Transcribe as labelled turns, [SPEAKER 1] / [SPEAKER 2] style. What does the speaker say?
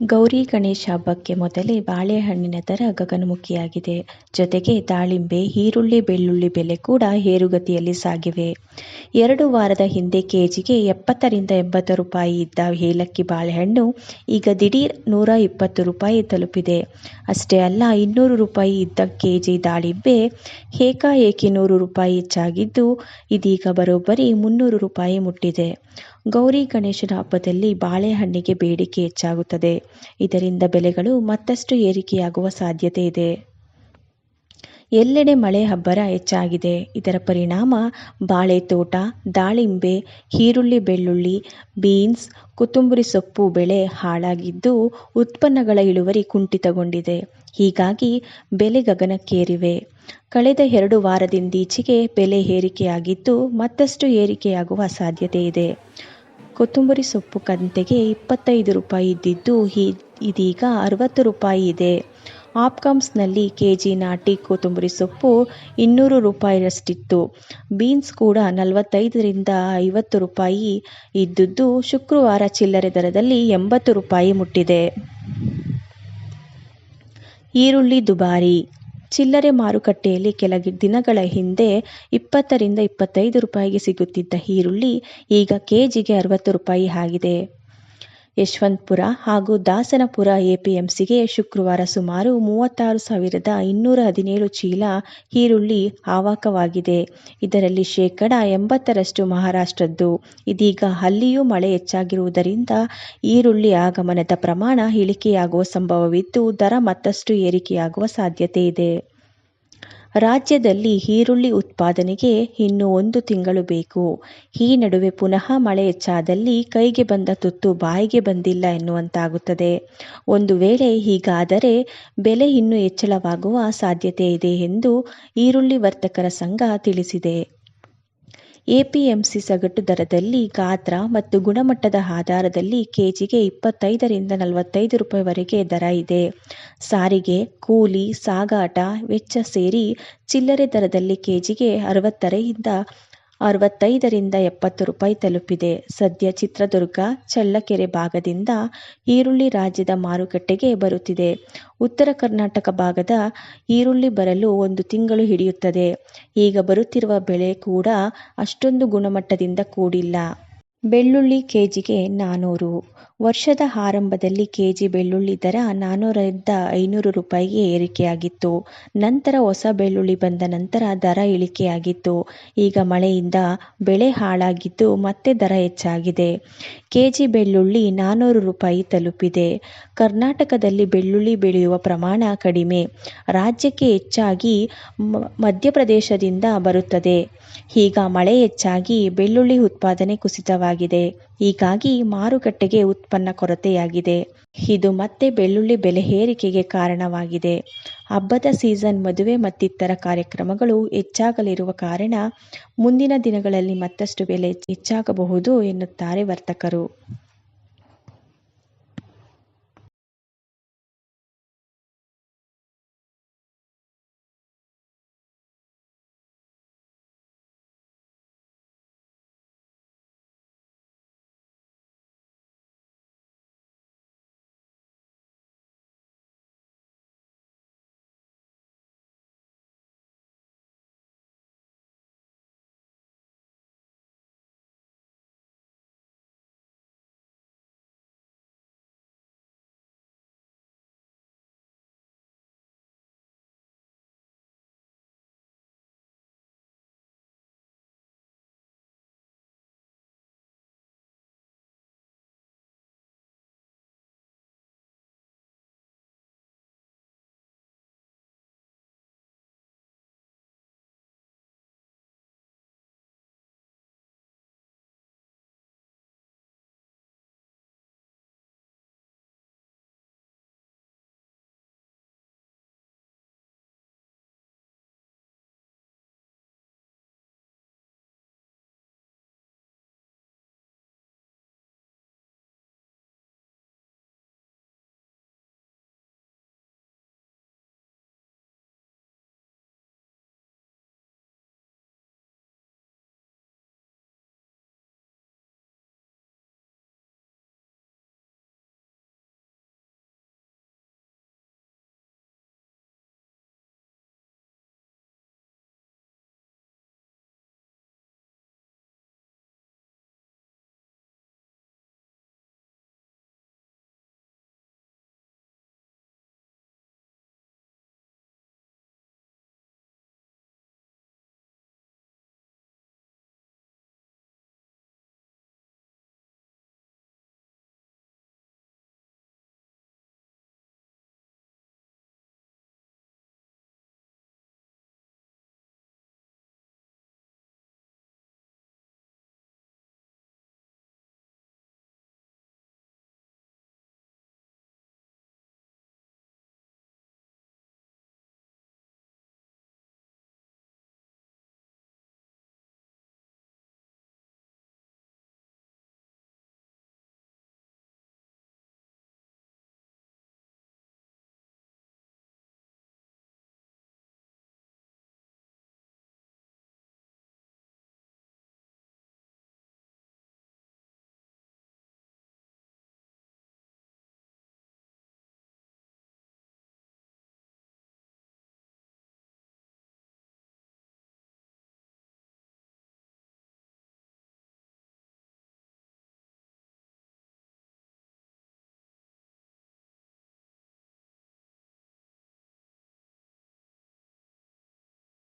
[SPEAKER 1] ಗೌರಿ ಗಣೇಶ ಹಬ್ಬಕ್ಕೆ ಮೊದಲೇ ಬಾಳೆಹಣ್ಣಿನ ದರ ಗಗನಮುಖಿಯಾಗಿದೆ. ಜೊತೆಗೆ ದಾಳಿಂಬೆ, ಈರುಳ್ಳಿ, ಬೆಳ್ಳುಳ್ಳಿ ಬೆಲೆ ಕೂಡ ಏರುಗತಿಯಲ್ಲಿ ಸಾಗಿವೆ. ಎರಡು ವಾರದ ಹಿಂದೆ ಕೆಜಿಗೆ ಎಪ್ಪತ್ತರಿಂದ ಎಂಬತ್ತು ರೂಪಾಯಿ ಇದ್ದ ಏಲಕ್ಕಿ ಬಾಳೆಹಣ್ಣು ಈಗ ದಿಢೀರ್ ನೂರ ಇಪ್ಪತ್ತು ರೂಪಾಯಿ ತಲುಪಿದೆ. ಅಷ್ಟೇ ಅಲ್ಲ, ಇನ್ನೂರು ರೂಪಾಯಿ ಇದ್ದ ಕೆಜಿ ದಾಳಿಂಬೆ ಏಕಾಏಕಿ ನೂರು ರೂಪಾಯಿ ಹೆಚ್ಚಾಗಿದ್ದು, ಇದೀಗ ಬರೋಬ್ಬರಿ ಮುನ್ನೂರು ರೂಪಾಯಿ ಮುಟ್ಟಿದೆ. ಗೌರಿ ಗಣೇಶನ ಹಬ್ಬದಲ್ಲಿ ಬಾಳೆಹಣ್ಣಿಗೆ ಬೇಡಿಕೆ ಹೆಚ್ಚಾಗುತ್ತದೆ. ಇದರಿಂದ ಬೆಲೆಗಳು ಮತ್ತಷ್ಟು ಏರಿಕೆಯಾಗುವ ಸಾಧ್ಯತೆ ಇದೆ. ಎಲ್ಲೆಡೆ ಮಳೆ ಹಬ್ಬರ ಹೆಚ್ಚಾಗಿದೆ. ಇದರ ಪರಿಣಾಮ ಬಾಳೆ ತೋಟ, ದಾಳಿಂಬೆ, ಈರುಳ್ಳಿ, ಬೆಳ್ಳುಳ್ಳಿ, ಬೀನ್ಸ್, ಕೊತ್ತಂಬರಿ ಸೊಪ್ಪು ಬೆಳೆ ಹಾಳಾಗಿದ್ದು, ಉತ್ಪನ್ನಗಳ ಇಳುವರಿ ಕುಂಠಿತಗೊಂಡಿದೆ. ಹೀಗಾಗಿ ಬೆಲೆ ಗಗನಕ್ಕೇರಿವೆ. ಕಳೆದ ಎರಡು ವಾರದಿಂದೀಚೆಗೆ ಬೆಲೆ ಏರಿಕೆಯಾಗಿದ್ದು, ಮತ್ತಷ್ಟು ಏರಿಕೆಯಾಗುವ ಸಾಧ್ಯತೆ ಇದೆ. ಕೊತ್ತಂಬರಿ ಸೊಪ್ಪು ಕಂತೆಗೆ ಇಪ್ಪತ್ತೈದು ರೂಪಾಯಿ ಇದ್ದಿದ್ದು, ಇದೀಗ ಅರವತ್ತು ರೂಪಾಯಿ ಇದೆ. ಆಪ್ಕಾಮ್ಸ್ನಲ್ಲಿ ಕೆಜಿ ನಾಟಿ ಕೊತ್ತಂಬರಿ ಸೊಪ್ಪು ಇನ್ನೂರು ರೂಪಾಯಿಯಷ್ಟಿತ್ತು. ಬೀನ್ಸ್ ಕೂಡ ನಲವತ್ತೈದರಿಂದ ಐವತ್ತು ರೂಪಾಯಿ ಇದ್ದಿದ್ದು, ಶುಕ್ರವಾರ ಚಿಲ್ಲರೆ ದರದಲ್ಲಿ ಎಂಬತ್ತು ರೂಪಾಯಿ ಮುಟ್ಟಿದೆ. ಈರುಳ್ಳಿ ದುಬಾರಿ ಚಿಲ್ಲರೆ ಮಾರುಕಟ್ಟೆಯಲ್ಲಿ ಕೆಲ ದಿನಗಳ ಹಿಂದೆ ಇಪ್ಪತ್ತರಿಂದ ಇಪ್ಪತ್ತೈದು ರೂಪಾಯಿಗೆ ಸಿಗುತ್ತಿದ್ದ ಈರುಳ್ಳಿ ಈಗ ಕೆಜಿಗೆ ಅರವತ್ತು ರೂಪಾಯಿ ಆಗಿದೆ. ಯಶವಂತಪುರ ಹಾಗೂ ದಾಸನಪುರ ಎಪಿಎಂಸಿಗೆ ಶುಕ್ರವಾರ ಸುಮಾರು ಮೂವತ್ತಾರು ಸಾವಿರದ ಇನ್ನೂರ ಹದಿನೇಳು ಚೀಲ ಈರುಳ್ಳಿ ಆವಾಕವಾಗಿದೆ. ಇದರಲ್ಲಿ ಶೇಕಡ ಎಂಬತ್ತರಷ್ಟು ಮಹಾರಾಷ್ಟ್ರದ್ದು. ಇದೀಗ ಅಲ್ಲಿಯೂ ಮಳೆ ಹೆಚ್ಚಾಗಿರುವುದರಿಂದ ಈರುಳ್ಳಿ ಆಗಮನದ ಪ್ರಮಾಣ ಇಳಿಕೆಯಾಗುವ ಸಂಭವವಿದ್ದು, ದರ ಮತ್ತಷ್ಟು ಏರಿಕೆಯಾಗುವ ಸಾಧ್ಯತೆ ಇದೆ. ರಾಜ್ಯದಲ್ಲಿ ಈರುಳ್ಳಿ ಉತ್ಪಾದನೆಗೆ ಇನ್ನೂ ಒಂದು ತಿಂಗಳು ಬೇಕು. ಈ ನಡುವೆ ಪುನಃ ಮಳೆ ಹೆಚ್ಚಾದಲ್ಲಿ ಕೈಗೆ ಬಂದ ತುತ್ತು ಬಾಯಿಗೆ ಬಂದಿಲ್ಲ ಎನ್ನುವಂತಾಗುತ್ತದೆ. ಒಂದು ವೇಳೆ ಹೀಗಾದರೆ ಬೆಲೆ ಇನ್ನೂ ಹೆಚ್ಚಳವಾಗುವ ಸಾಧ್ಯತೆ ಇದೆ ಎಂದು ಈರುಳ್ಳಿ ವರ್ತಕರ ಸಂಘ ತಿಳಿಸಿದೆ. ಎಪಿಎಂಸಿ ಸಗಟು ದರದಲ್ಲಿ ಗಾತ್ರ ಮತ್ತು ಗುಣಮಟ್ಟದ ಆಧಾರದಲ್ಲಿ ಕೆಜಿಗೆ ಇಪ್ಪತ್ತೈದರಿಂದ ನಲವತ್ತೈದು ರೂಪಾಯಿವರೆಗೆ ದರ ಇದೆ. ಸಾರಿಗೆ, ಕೂಲಿ, ಸಾಗಾಟ ವೆಚ್ಚ ಸೇರಿ ಚಿಲ್ಲರೆ ದರದಲ್ಲಿ ಕೆಜಿಗೆ ಅರವತ್ತರಿಂದ ಅರವತ್ತೈದರಿಂದ ಎಪ್ಪತ್ತು ರೂಪಾಯಿ ತಲುಪಿದೆ. ಸದ್ಯ ಚಿತ್ರದುರ್ಗ, ಚಳ್ಳಕೆರೆ ಭಾಗದಿಂದ ಈರುಳ್ಳಿ ರಾಜ್ಯದ ಮಾರುಕಟ್ಟೆಗೆ ಬರುತ್ತಿದೆ. ಉತ್ತರ ಕರ್ನಾಟಕ ಭಾಗದ ಈರುಳ್ಳಿ ಬರಲು ಒಂದು ತಿಂಗಳು ಹಿಡಿಯುತ್ತದೆ. ಈಗ ಬರುತ್ತಿರುವ ಬೆಳೆ ಕೂಡ ಅಷ್ಟೊಂದು ಗುಣಮಟ್ಟದಿಂದ ಕೂಡಿಲ್ಲ. ಬೆಳ್ಳುಳ್ಳಿ ಕೆಜಿಗೆ ನಾನೂರು ವರ್ಷದ ಆರಂಭದಲ್ಲಿ ಕೆಜಿ ಬೆಳ್ಳುಳ್ಳಿ ದರ ನಾನೂರರಿಂದ ಐನೂರು ರೂಪಾಯಿಗೆ ಏರಿಕೆಯಾಗಿತ್ತು. ನಂತರ ಹೊಸ ಬೆಳ್ಳುಳ್ಳಿ ಬಂದ ನಂತರ ದರ ಇಳಿಕೆಯಾಗಿತ್ತು. ಈಗ ಮಳೆಯಿಂದ ಬೆಳೆ ಹಾಳಾಗಿದ್ದು, ಮತ್ತೆ ದರ ಹೆಚ್ಚಾಗಿದೆ. ಕೆಜಿ ಬೆಳ್ಳುಳ್ಳಿ ನಾನೂರು ರೂಪಾಯಿ ತಲುಪಿದೆ. ಕರ್ನಾಟಕದಲ್ಲಿ ಬೆಳ್ಳುಳ್ಳಿ ಬೆಳೆಯುವ ಪ್ರಮಾಣ ಕಡಿಮೆ. ರಾಜ್ಯಕ್ಕೆ ಹೆಚ್ಚಾಗಿ ಮಧ್ಯಪ್ರದೇಶದಿಂದ ಬರುತ್ತದೆ. ಈಗ ಮಳೆ ಹೆಚ್ಚಾಗಿ ಬೆಳ್ಳುಳ್ಳಿ ಉತ್ಪಾದನೆ ಕುಸಿತವಾಗಿದೆ. ಹೀಗಾಗಿ ಮಾರುಕಟ್ಟೆಗೆ ಉತ್ಪನ್ನ ಕೊರತೆಯಾಗಿದೆ. ಇದು ಮತ್ತೆ ಬೆಳ್ಳುಳ್ಳಿ ಬೆಲೆ ಏರಿಕೆಗೆ ಕಾರಣವಾಗಿದೆ. ಹಬ್ಬದ ಸೀಸನ್, ಮದುವೆ ಮತ್ತಿತರ ಕಾರ್ಯಕ್ರಮಗಳು ಹೆಚ್ಚಾಗಲಿರುವ ಕಾರಣ ಮುಂದಿನ ದಿನಗಳಲ್ಲಿ ಮತ್ತಷ್ಟು ಬೆಲೆ ಹೆಚ್ಚಾಗಬಹುದು ಎನ್ನುತ್ತಾರೆ ವರ್ತಕರು.